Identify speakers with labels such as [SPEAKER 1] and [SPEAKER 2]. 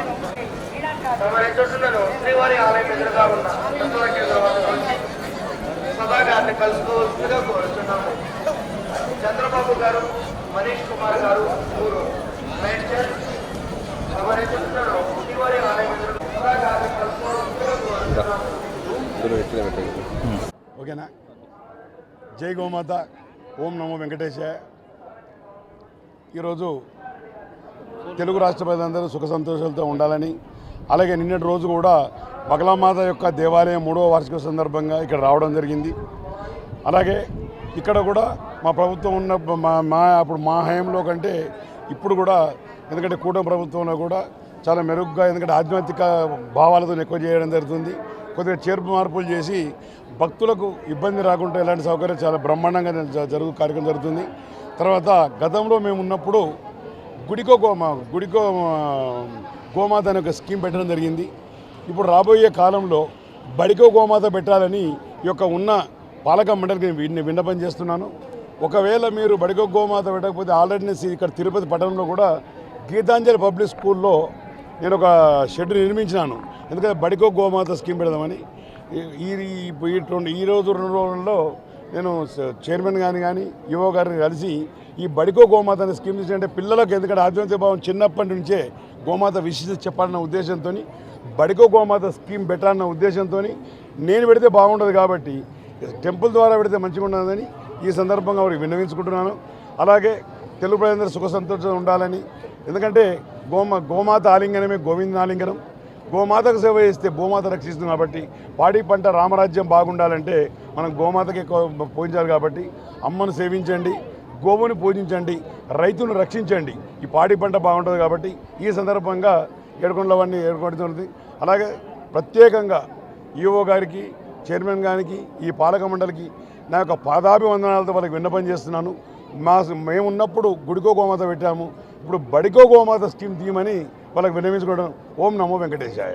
[SPEAKER 1] హరి శ్రీవారి ఆలయం ఎదురుగా ఉన్న తత్వ కేంద్రం గారిని కలుసుకోవాల్సిందిగా కోరుతున్నాము చంద్రబాబు గారు మనీష్ కుమార్ గారు ఊరు మేడ్చల్ శ్రీవారి ఆలయం ఎదురుగా గారిని కలుసుకోవాల్సిందిగా కోరుతున్నాము
[SPEAKER 2] ఓకేనా? జై గోమాత ఓం నమో వెంకటేశాయ ఈరోజు తెలుగు రాష్ట్ర ప్రజలందరూ సుఖ సంతోషాలతో ఉండాలని అలాగే నిన్నటి రోజు కూడా బగలామాత యొక్క దేవాలయం మూడవ వార్షిక సందర్భంగా ఇక్కడ రావడం జరిగింది. అలాగే ఇక్కడ కూడా మా ప్రభుత్వం ఉన్న మా మా అప్పుడు మా హయాంలో కంటే ఇప్పుడు కూడా ఎందుకంటే కూటమి ప్రభుత్వంలో కూడా చాలా మెరుగ్గా ఎందుకంటే ఆధ్యాత్మిక భావాలతో ఎక్కువ చేయడం జరుగుతుంది. కొద్దిగా చేర్పు మార్పులు చేసి భక్తులకు ఇబ్బంది రాకుండా ఇలాంటి సౌకర్యం చాలా బ్రహ్మాండంగా జరుగు కార్యక్రమం జరుగుతుంది. తర్వాత గతంలో మేము ఉన్నప్పుడు గుడికో గోమా గుడికో గోమాత అనే ఒక స్కీమ్ పెట్టడం జరిగింది. ఇప్పుడు రాబోయే కాలంలో బడికో గోమాత పెట్టాలని ఈ యొక్క ఉన్న పాలక మండలికి విన్న విన్నపం చేస్తున్నాను. ఒకవేళ మీరు బడికో గోమాత పెట్టకపోతే ఆల్రెడీ ఇక్కడ తిరుపతి పట్టణంలో కూడా గీతాంజలి పబ్లిక్ స్కూల్లో నేను ఒక షెడ్ నిర్మించినాను. ఎందుకంటే బడికో గోమాత స్కీమ్ పెడదామని. ఈ- ఈ రెండు ఈ రోజు రెండు రోజుల్లో నేను చైర్మన్ గారిని కానీ యువ గారిని కలిసి ఈ బడికో గోమాత అనే స్కీమ్ అంటే పిల్లలకు ఎందుకంటే ఆధ్యాత్మిక భావం చిన్నప్పటి నుంచే గోమాత విశిష్టత చెప్పాలన్న ఉద్దేశంతో బడికో గోమాత స్కీమ్ పెట్టాలన్న ఉద్దేశంతో నేను పెడితే బాగుండదు కాబట్టి టెంపుల్ ద్వారా పెడితే మంచిగా ఉండదని ఈ సందర్భంగా వారికి విన్నవించుకుంటున్నాను. అలాగే తెలుగు ప్రజలందరూ సుఖ సంతోషంగా ఉండాలని. ఎందుకంటే గోమ గోమాత ఆలింగనమే గోవింద ఆలింగనం. గోమాతకు సేవ చేస్తే గోమాత రక్షిస్తుంది కాబట్టి పాడి పంట రామరాజ్యం బాగుండాలంటే మనం గోమాతకి ఎక్కువ పూజించాలి కాబట్టి అమ్మను సేవించండి. గోవుని పూజించండి రైతును రక్షించండి. ఈ పాడి పంట బాగుంటుంది కాబట్టి ఈ సందర్భంగా ఏడుకొండలవన్నీ ఏర్పడుతున్నది అలాగే ప్రత్యేకంగా ఈఓ గారికి చైర్మన్ గారికి ఈ పాలక మండలికి నా యొక్క పాదాభివందనాలతో వాళ్ళకి విన్నపం చేస్తున్నాను. మా మేమున్నప్పుడు గుడికో గోమాత పెట్టాము. ఇప్పుడు బడికో గోమాత స్కీమ్ తీయమని వాళ్ళకి విన్నవించుకోవడం ఓం నమో వెంకటేశాయ.